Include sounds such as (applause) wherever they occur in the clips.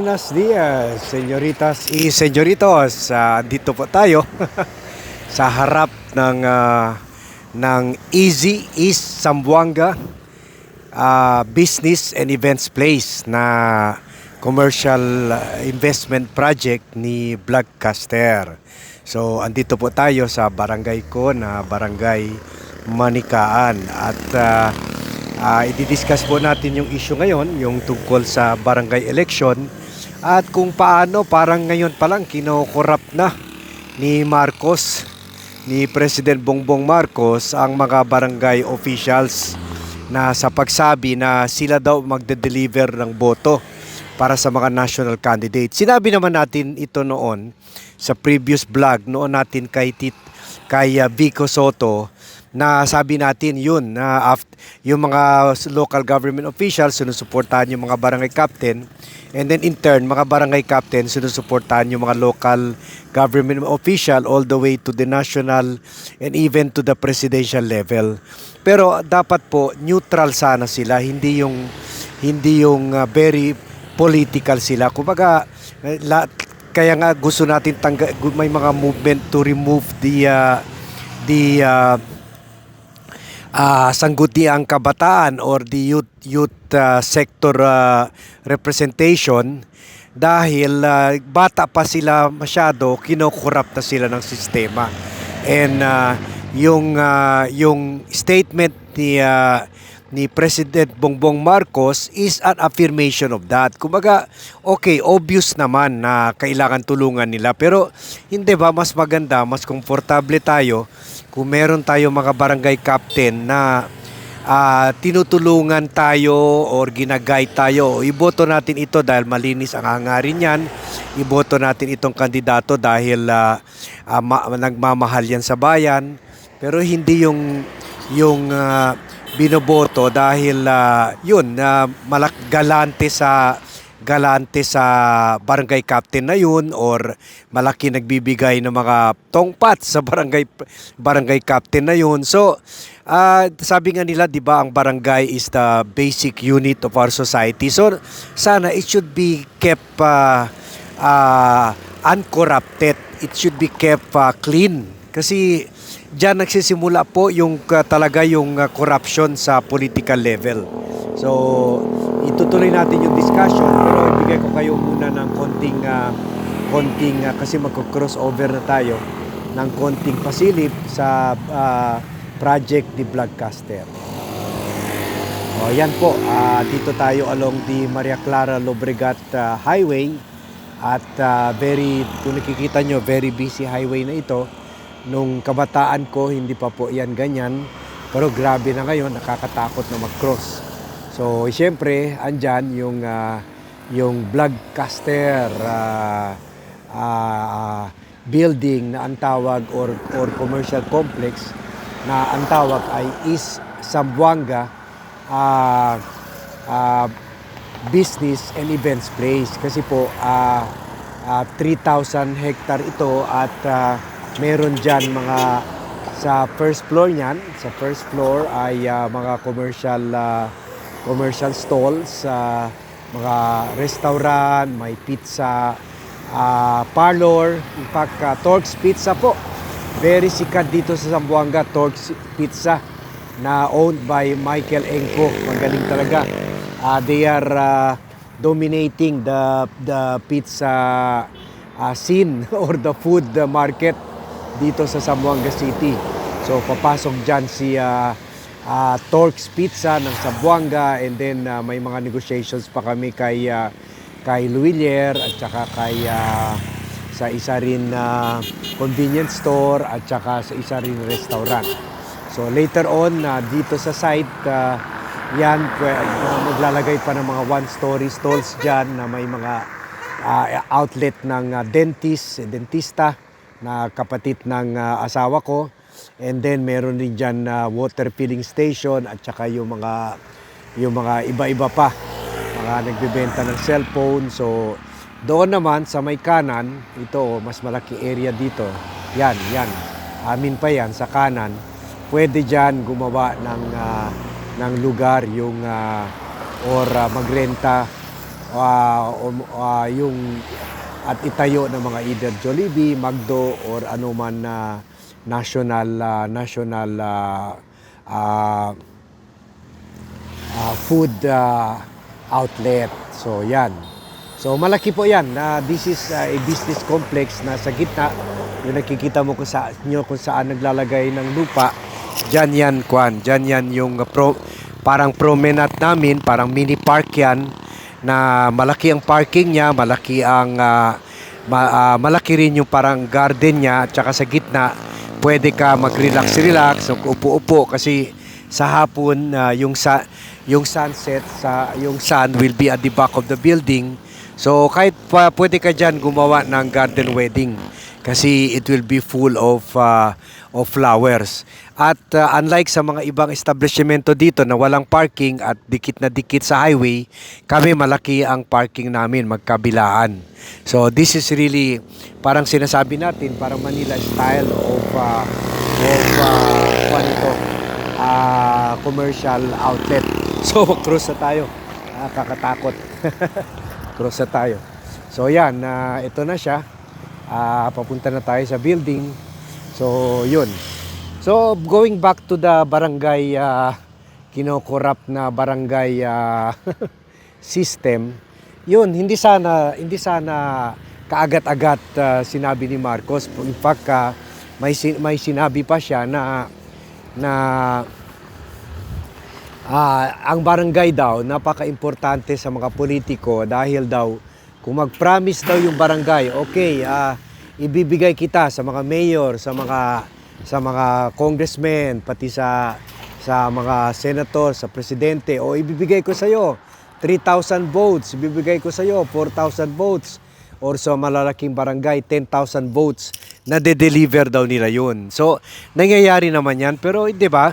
Buenos dias, señoritas y señoritos. Ah, dito po tayo (laughs) sa harap ng ah, ng Easy East Zamboanga ah, Business and Events Place na commercial investment project ni Blackcaster. So, andito po tayo sa barangay ko na barangay Manikaan at ah, Ah, i-discuss po natin yung issue ngayon, yung tungkol sa barangay election at kung paano parang ngayon pa lang kinokorap na ni Marcos, ni President Bongbong Marcos ang mga barangay officials na sa pagsabi na sila daw magde-deliver ng boto para sa mga national candidates. Sinabi naman natin ito noon sa previous vlog noon natin kay Tit kay ah, Vico Soto na sabi natin yun na aft- yung mga local government officials sinusuportahan yung mga barangay captain. And then in turn mga barangay captain sinusuportahan yung mga local government official all the way to the national and even to the presidential level. Pero dapat po neutral sana sila hindi yung hindi yung uh, very political sila. Kumbaga eh, la, kaya nga gusto natin tangga, may mga movement to remove the uh, the uh, ah sangguniang kabataan or the youth youth ah, sector ah, representation dahil ah, bata pa sila masyado kinokorrupt na sila ng sistema and ah, yung ah, yung statement ni ah, ni President Bongbong Marcos is an affirmation of that. Kumbaga, okay, obvious naman na kailangan tulungan nila. Pero hindi ba mas maganda, mas komportable tayo kung meron tayo mga barangay captain na ah, tinutulungan tayo or ginaguide tayo. Iboto natin ito dahil malinis ang hangarin yan. Iboto natin itong kandidato dahil ah, ah, ma- nagmamahal yan sa bayan. Pero hindi yung yung ah, binoboto dahil ah, yun na malak galante sa galante sa barangay captain na yun or malaki nagbibigay ng mga tongpat sa barangay barangay captain na yun. So, ah, sabi nga nila, 'di ba, ang barangay is the basic unit of our society. So, sana it should be kept ah, ah, uncorrupted. It should be kept ah, clean kasi diyan nagsisimula po yung ah, talaga yung ah, corruption sa political level. So, itutuloy natin yung discussion pero ibigay ko kayo muna ng konting ah, konting ah, kasi magko-crossover na tayo ng konting pasilip sa ah, project ni Vlogcaster. O yan po, ah, dito tayo along the Maria Clara Lobregat ah, Highway at ah, very, kung nakikita nyo, very busy highway na ito. Nung kabataan ko, hindi pa po yan ganyan. Pero grabe na ngayon, nakakatakot na mag-cross. So, siyempre, andyan yung, ah, yung Vlogcaster ah, ah, building na ang tawag or, or commercial complex na ang tawag ay East Zamboanga ah, ah, Business and Events Place. Kasi po, ah, ah, 3,000 hectare ito at ah, meron dyan mga sa first floor niyan, sa first floor ay ah, mga commercial ah, commercial stalls, ah, mga restaurant, may pizza ah, parlor, in fact, ah, Torx Pizza po. Very sikat dito sa Zamboanga, Torx Pizza na owned by Michael Enco. Magaling talaga. Ah, they are ah, dominating the the pizza ah, scene (laughs) or the food market dito sa Zamboanga City. So papasok dyan si ah, ah, Torx Pizza ng Zamboanga and then ah, may mga negotiations pa kami kay ah, kay Luilier at saka kay ah, sa isa rin na convenience store at saka sa isa rin restaurant. So later on na dito sa site ah, yan ah, maglalagay pa ng mga one-story stalls diyan na may mga ah, outlet ng ah, dentist, dentista na kapatid ng ah, asawa ko. And then meron din diyan na water filling station at saka yung mga yung mga iba-iba pa mga nagbebenta ng cellphone. So, doon naman sa may kanan, ito, oh, mas malaki area dito. Yan, yan. Amin pa yan sa kanan. Pwede dyan gumawa ng, ah, ng lugar yung ah, or ah, magrenta ah, um, ah, yung at itayo ng mga either Jollibee, Magdo or ano man na national ah, national ah, ah, food ah, outlet. So yan. So malaki po yan. na this is ah, a business complex na sa gitna. Yung nakikita mo kung, sa, nyo kung saan naglalagay ng lupa. Diyan yan, Kwan. Diyan yan yung ah, pro, parang promenade namin, parang mini park yan na malaki ang parking niya, malaki ang ah, ma- ah, malaki rin yung parang garden niya at saka sa gitna pwede ka mag-relax-relax, upo-upo kasi sa hapon ah, yung sa yung sunset sa yung sun will be at the back of the building. So kahit pa, pwede ka diyan gumawa ng garden wedding kasi it will be full of ah, of flowers. At ah, unlike sa mga ibang establishmento dito na walang parking at dikit na dikit sa highway, kami malaki ang parking namin magkabilaan. So this is really parang sinasabi natin parang Manila style of uh, of uh, ano ito, ah, commercial outlet. (laughs) So cross na tayo. Ah, kakatakot. (laughs) cross na tayo. So yan, na ito na siya. Ah, papunta na tayo sa building. So yun. So going back to the barangay uh, kinokorap na barangay ah, (laughs) system, yun hindi sana hindi sana kaagad-agad ah, sinabi ni Marcos. In fact, ah, may sin- may sinabi pa siya na na Ah, ang barangay daw napaka-importante sa mga politiko dahil daw kung mag-promise daw yung barangay, okay, ah, ibibigay kita sa mga mayor, sa mga sa mga congressmen, pati sa sa mga senator, sa presidente, o ibibigay ko sa iyo 3,000 votes, ibibigay ko sa iyo 4,000 votes or sa malalaking barangay 10,000 votes na de-deliver daw nila yun. So, nangyayari naman yan pero 'di ba?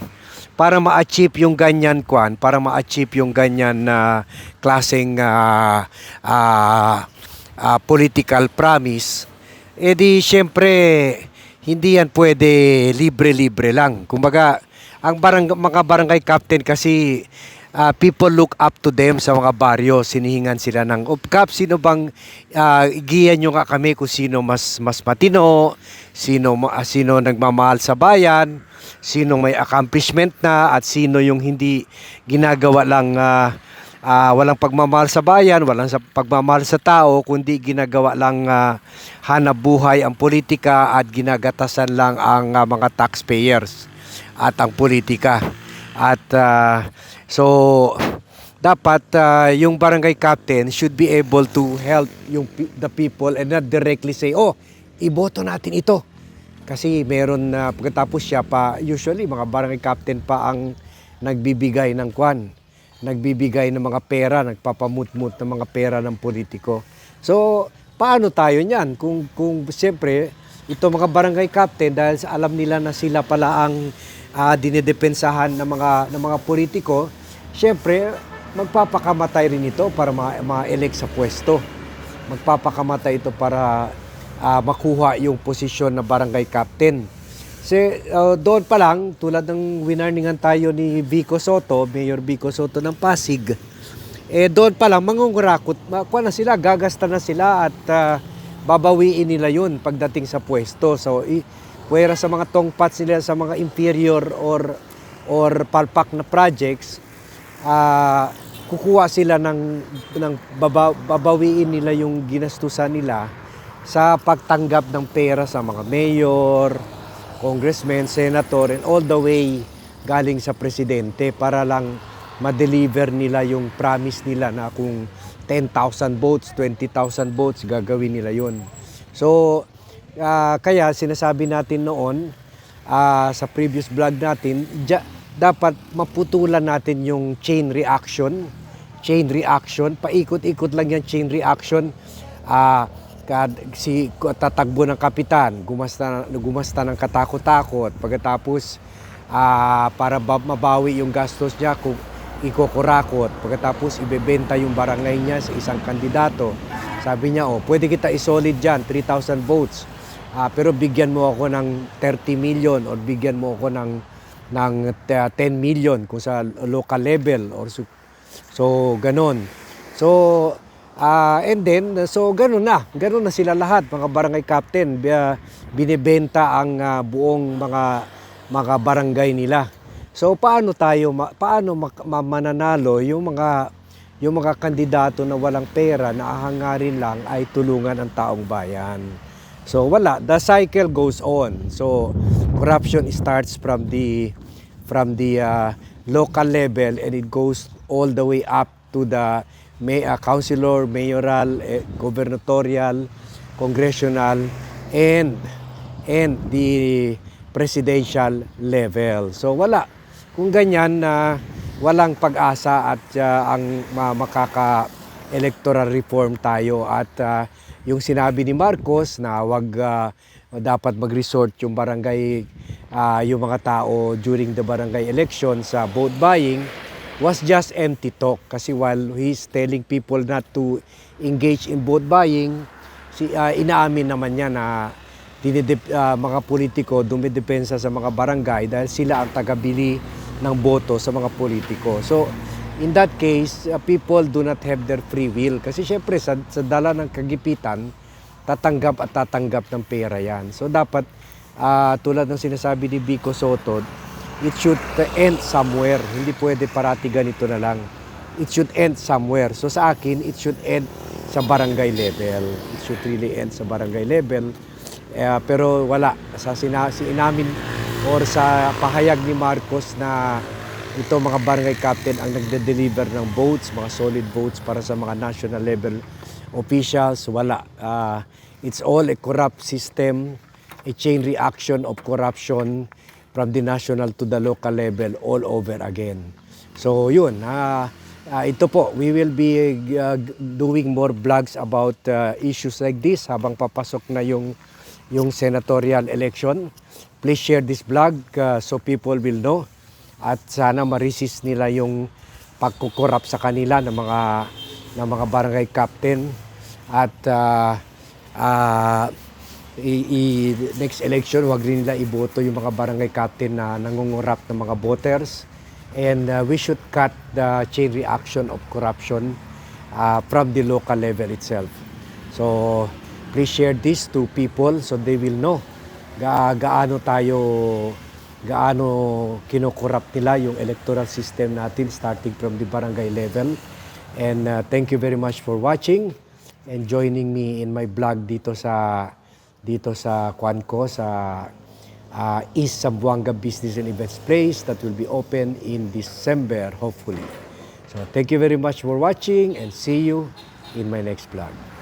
para ma-achieve yung ganyan kwan, para ma-achieve yung ganyan na klaseng ah, ah, ah, political promise, eh di syempre hindi yan pwede libre-libre lang. Kumbaga, ang barang, mga barangay captain kasi ah, people look up to them sa mga baryo. Sinihingan sila ng, of Kap, sino bang uh, giyan nyo nga kami kung sino mas, mas matino, sino, ah, sino nagmamahal sa bayan, sino may accomplishment na, at sino yung hindi ginagawa lang ah, ah, walang pagmamahal sa bayan, walang sa pagmamahal sa tao, kundi ginagawa lang ah, hanap buhay ang politika at ginagatasan lang ang ah, mga taxpayers at ang politika. At ah, so dapat ah, yung barangay captain should be able to help yung the people and not directly say, "Oh, iboto natin ito." Kasi meron na pagkatapos siya pa usually mga barangay captain pa ang nagbibigay ng kwan, nagbibigay ng mga pera, nagpapamutmut ng mga pera ng politiko. So, paano tayo niyan? Kung kung siyempre ito mga barangay captain dahil sa alam nila na sila pala ang ah, dinidepensahan ng mga ng mga politiko, siyempre magpapakamatay rin ito para ma- ma-elect sa pwesto. Magpapakamatay ito para ah, makuha yung posisyon na barangay captain. Kasi ah, doon pa lang, tulad ng winarningan tayo ni Vico Soto, Mayor Vico Soto ng Pasig, eh doon pa lang, mangungurakot, ma- kuha na sila, gagasta na sila at ah, babawiin nila yun pagdating sa pwesto. So, i- whereas sa mga tongpats nila sa mga inferior or or palpak na projects, ah, kukuha sila ng, ng baba, babawiin nila yung ginastusan nila sa pagtanggap ng pera sa mga mayor, congressmen, senator, and all the way galing sa presidente para lang ma-deliver nila yung promise nila na kung 10,000 votes, 20,000 votes, gagawin nila yun. So, ah, kaya sinasabi natin noon ah, sa previous vlog natin, ja- dapat maputulan natin yung chain reaction. Chain reaction, paikot-ikot lang yan chain reaction. Kad, si tatakbo ng kapitan, gumasta, gumasta ng katakot-takot. Pagkatapos, ah, para ba- mabawi yung gastos niya, kung ikokurakot. Pagkatapos, ibebenta yung barangay niya sa isang kandidato. Sabi niya, oh, pwede kita isolid dyan, 3,000 votes. Ah, pero bigyan mo ako ng 30 million or bigyan mo ako ng ng te- 10 million kung sa local level or su- so ganon. So Ah, and then, so ganun na. Ganun na sila lahat, mga barangay captain. Bi- ah, Binibenta ang ah, buong mga mga barangay nila. So paano tayo ma- paano ma- mananalo yung mga yung mga kandidato na walang pera na ahangarin lang ay tulungan ang taong bayan. So wala, the cycle goes on. So corruption starts from the from the uh, local level and it goes all the way up to the may uh, councilor, mayoral, eh, gubernatorial, congressional and and the presidential level. So wala. Kung ganyan na walang pag-asa at uh, ang ma- makaka electoral reform tayo at uh, yung sinabi ni Marcos na wag uh, dapat mag-resort yung barangay uh, yung mga tao during the barangay election sa vote buying was just empty talk kasi while he's telling people not to engage in vote buying si uh, inaamin naman niya na dinidep, ah, mga politiko dumidepensa sa mga barangay dahil sila ang tagabili ng boto sa mga politiko. So, in that case, uh, people do not have their free will. Kasi syempre, sa, sa dala ng kagipitan, tatanggap at tatanggap ng pera yan. So, dapat, ah, tulad ng sinasabi ni Vico Soto, it should end somewhere. Hindi pwede parati ganito na lang. It should end somewhere. So, sa akin, it should end sa barangay level. It should really end sa barangay level. Eh, pero wala. Sa sina, si inamin or sa pahayag ni Marcos na ito mga barangay captain ang nagde-deliver ng votes, mga solid votes para sa mga national level officials. Wala. Ah, it's all a corrupt system, a chain reaction of corruption from the national to the local level all over again. So yun, ah, ah, ito po, we will be ah, doing more vlogs about ah, issues like this habang papasok na yung yung senatorial election. Please share this vlog ah, so people will know at sana ma-resist nila yung pagkukurap sa kanila ng mga ng mga barangay captain at ah, ah, i- next election wag rin nila iboto yung mga barangay captain na nangungurap ng mga voters. And uh, we should cut the chain reaction of corruption uh, from the local level itself. So please share this to people so they will know ga gaano tayo gaano kinukurap nila yung electoral system natin starting from the barangay level. And uh, thank you very much for watching and joining me in my vlog dito sa dito sa kwan ko sa uh, East Zamboanga Business and Events Place that will be open in December hopefully. So thank you very much for watching and see you in my next vlog.